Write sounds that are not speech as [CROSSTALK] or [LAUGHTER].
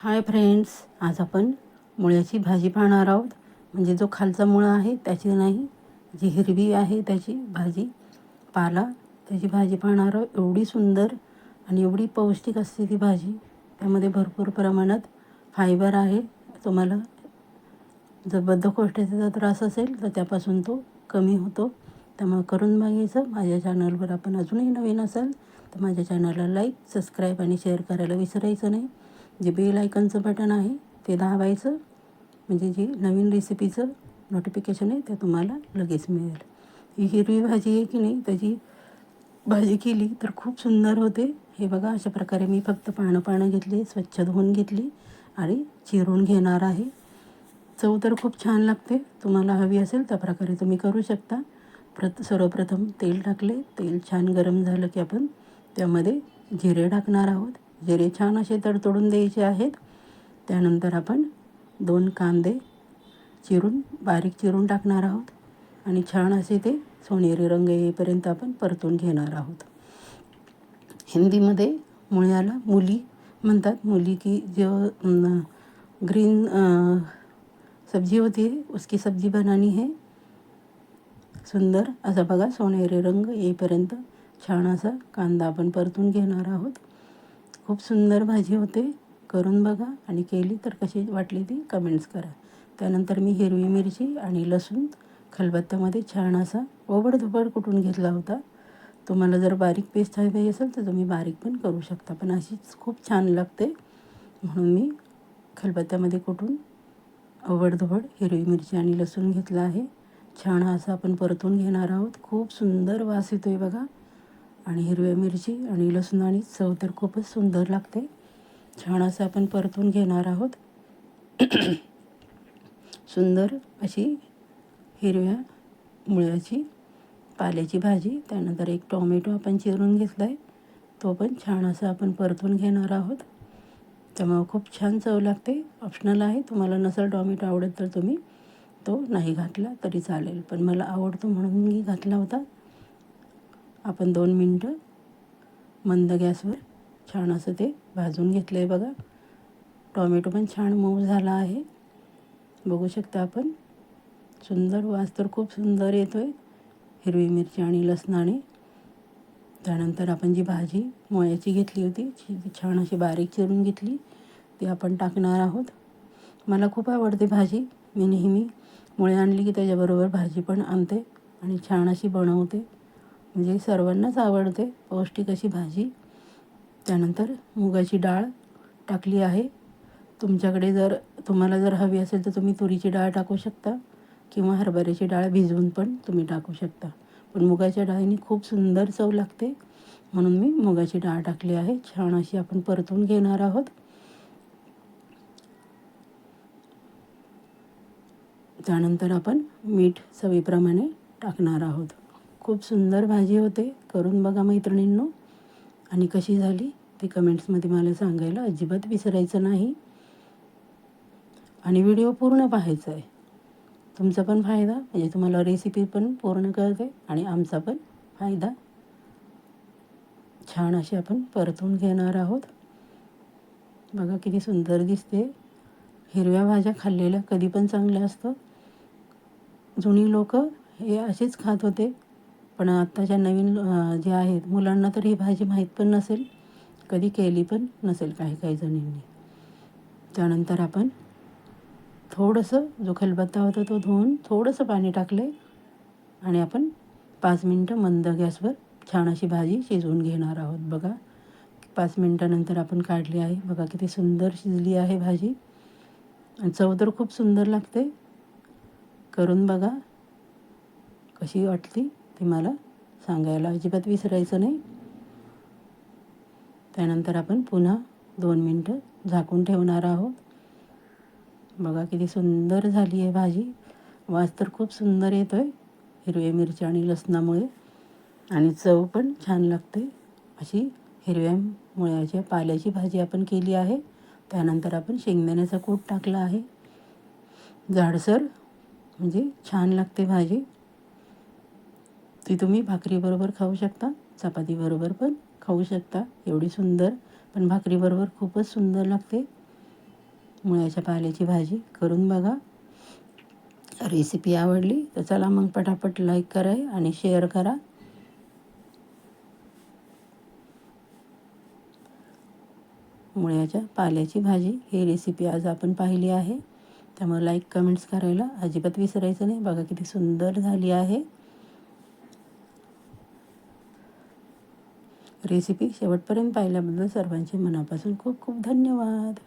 Hi friends आज आपण मुळ्याची भाजी पाहणार आहोत. म्हणजे जो खालचा मुळा आहे त्याची नाही जी हिरवी आहे त्याची भाजी पाला. त्याची भाजी पाहणार आहोत. एवढी सुंदर आणि एवढी पौष्टिक असते ती भाजी. त्यामध्ये भरपूर प्रमाणात फायबर आहे. तुम्हाला जर बद्धकोष्ठाचा त्रास असेल तर त्यापासून तो कमी होतो. त्यामुळे करून बघायचं. माझ्या चॅनलवर आपण अजूनही नवीन असाल तर माझ्या चॅनलला लाईक सबस्क्राईब आणि शेअर करायला विसरायचं नाही. जे बेल आयकनचं बटन आहे ते दाबायचं. म्हणजे जे नवीन रेसिपीचं नोटिफिकेशन आहे ते तुम्हाला लगेच मिळेल. ही हिरवी भाजी आहे की नाही त्याची भाजी केली तर खूप सुंदर होते. हे बघा अशा प्रकारे मी फक्त पानं पानं घेतली स्वच्छ धुवून घेतली आणि चिरून घेणार आहे. चव तर खूप छान लागते. तुम्हाला हवी असेल त्या प्रकारे तुम्ही करू शकता. प्रत सर्वप्रथम तेल टाकले. तेल छान गरम झालं की आपण त्यामध्ये जिरे टाकणार आहोत. जिरे छान असे तडतडून द्यायचे आहेत. त्यानंतर आपण दोन कांदे चिरून बारीक चिरून टाकणार आहोत आणि छान असे ते सोनेरी रंग येईपर्यंत आपण परतून घेणार आहोत. हिंदीमध्ये मुळ्याला मुली म्हणतात. मुली की जो ग्रीन सब्जी होती है उसकी सब्जी बनानी है. सुंदर असा बघा सोनेरी रंग येईपर्यंत छान असा कांदा आपण परतून घेणार आहोत. खूप सुंदर भाजी होते. करून बघा. आणि केली तर कशी वाटली ती कमेंट्स करा. त्यानंतर मी हिरवी मिरची आणि लसूण खलबत्त्यामध्ये छान असा ओबडधोबड कुटून घेतला होता. तुम्हाला जर बारीक पेस्ट हवी असेल तर तुम्ही बारीक पण करू शकता. पण अशीच खूप छान लागते. म्हणून मी खलबत्त्यामध्ये कुटून ओबडधोबड हिरवी मिरची आणि लसूण घेतला आहे. छान असं आपण परतून घेणार आहोत. खूप सुंदर वास येतो आहे बघा. आणि हिरव्या मिरची आणि लसूण आणि चव तर खूपच सुंदर लागते. छान असं आपण परतून घेणार आहोत. [CLEARS THROAT] सुंदर अशी हिरव्या मुळ्याची पाल्याची भाजी त्यानंतर एक टोमॅटो आपण चिरून घेतला आहे तो पण छान असं आपण परतून घेणार आहोत. त्यामुळं खूप छान चव लागते. ऑप्शनल आहे तुम्हाला नसेल टॉमॅटो आवडत तर तुम्ही तो नाही घातला तरी चालेल. पण मला आवडतो म्हणून मी घातला होता. आपण दोन मिनटं मंद गॅसवर छान असं ते भाजून घेतलं आहे बघा. टॉमॅटो पण छान मऊ झाला आहे. बघू शकता आपण. सुंदर वास तर खूप सुंदर येतो आहे हिरवी मिरची आणि लसणाने. त्यानंतर आपण जी भाजी मोळ्याची घेतली होती ती छान अशी बारीक चिरून घेतली. ती आपण टाकणार आहोत. मला खूप आवडते भाजी. मी नेहमी मुळे आणली की त्याच्याबरोबर भाजी पण आणते आणि छान अशी बनवते. म्हणजे सर्वांनाच आवडते पौष्टिक अशी भाजी. त्यानंतर मुगाची डाळ टाकली आहे. तुमच्याकडे जर तुम्हाला जर हवी असेल तर तुम्ही तुरीची डाळ टाकू शकता किंवा हरभऱ्याची डाळ भिजवून पण तुम्ही टाकू शकता. पण मुगाच्या डाळीने खूप सुंदर चव लागते. म्हणून मी मुगाची डाळ टाकली आहे. छान अशी आपण परतून घेणार आहोत. त्यानंतर आपण मीठ चवीप्रमाणे टाकणार आहोत. खूप सुंदर भाजी होते. करून बघा मैत्रिणींनो. आणि कशी झाली? ती कमेंट्समध्ये मला सांगायला अजिबात विसरायचं नाही. आणि व्हिडिओ पूर्ण पाहायचा आहे. तुमचा पण फायदा म्हणजे तुम्हाला रेसिपी पण पूर्ण कळते आणि आमचा पण फायदा. छान अशी आपण परतून घेणार आहोत. बघा किती सुंदर दिसते. हिरव्या भाज्या खाल्लेल्या कधी पण चांगल्या असतं जुनी लोक हे असेच खात होते. पण आत्ताच्या नवीन जे आहेत मुलांना तर ही भाजी माहीत पण नसेल. कधी केली पण नसेल काही काही जणींनी. त्यानंतर आपण थोडंसं जो खलबत्ता होता तो धुवून थोडंसं पाणी टाकलं आहे आणि आपण पाच मिनटं मंद गॅसवर छान अशी भाजी शिजवून घेणार आहोत. बघा पाच मिनटानंतर आपण काढली आहे. बघा किती सुंदर शिजली आहे भाजी. आणि चव तर खूप सुंदर लागते. करून बघा कशी वाटली. ते मला सांगायला अजिबात विसरायचं नाही. त्यानंतर आपण पुन्हा दोन मिनटं झाकून ठेवणार आहोत. बघा किती सुंदर झाली आहे भाजी. वास तर खूप सुंदर येतो आहे हिरव्या मिरच्या आणि लसणामुळे. आणि चव पण छान लागते. अशी हिरव्या मुळ्याच्या पाल्याची भाजी आपण केली आहे. त्यानंतर आपण शेंगदाण्याचा कूट टाकला आहे. जाडसर म्हणजे छान लागते भाजी. ती तुम्ही भाकरीबरोबर खाऊ शकता चपातीबरोबर पण खाऊ शकता. एवढी सुंदर पण भाकरीबरोबर खूपच सुंदर लागते. मुळ्याच्या पाल्याची भाजी करून बघा. रेसिपी आवडली तर चला मग पटापट लाईक करा आणि शेअर करा. मुळ्याच्या पाल्याची भाजी ही रेसिपी आज आपण पाहिली आहे. त्यामुळे लाईक कमेंट्स करायला अजिबात विसरायचं नाही. बघा किती सुंदर झाली आहे. रेसिपी शेवटपर्यंत पाहिल्याबद्दल सर्वांचे मनापासून खूप खूप धन्यवाद.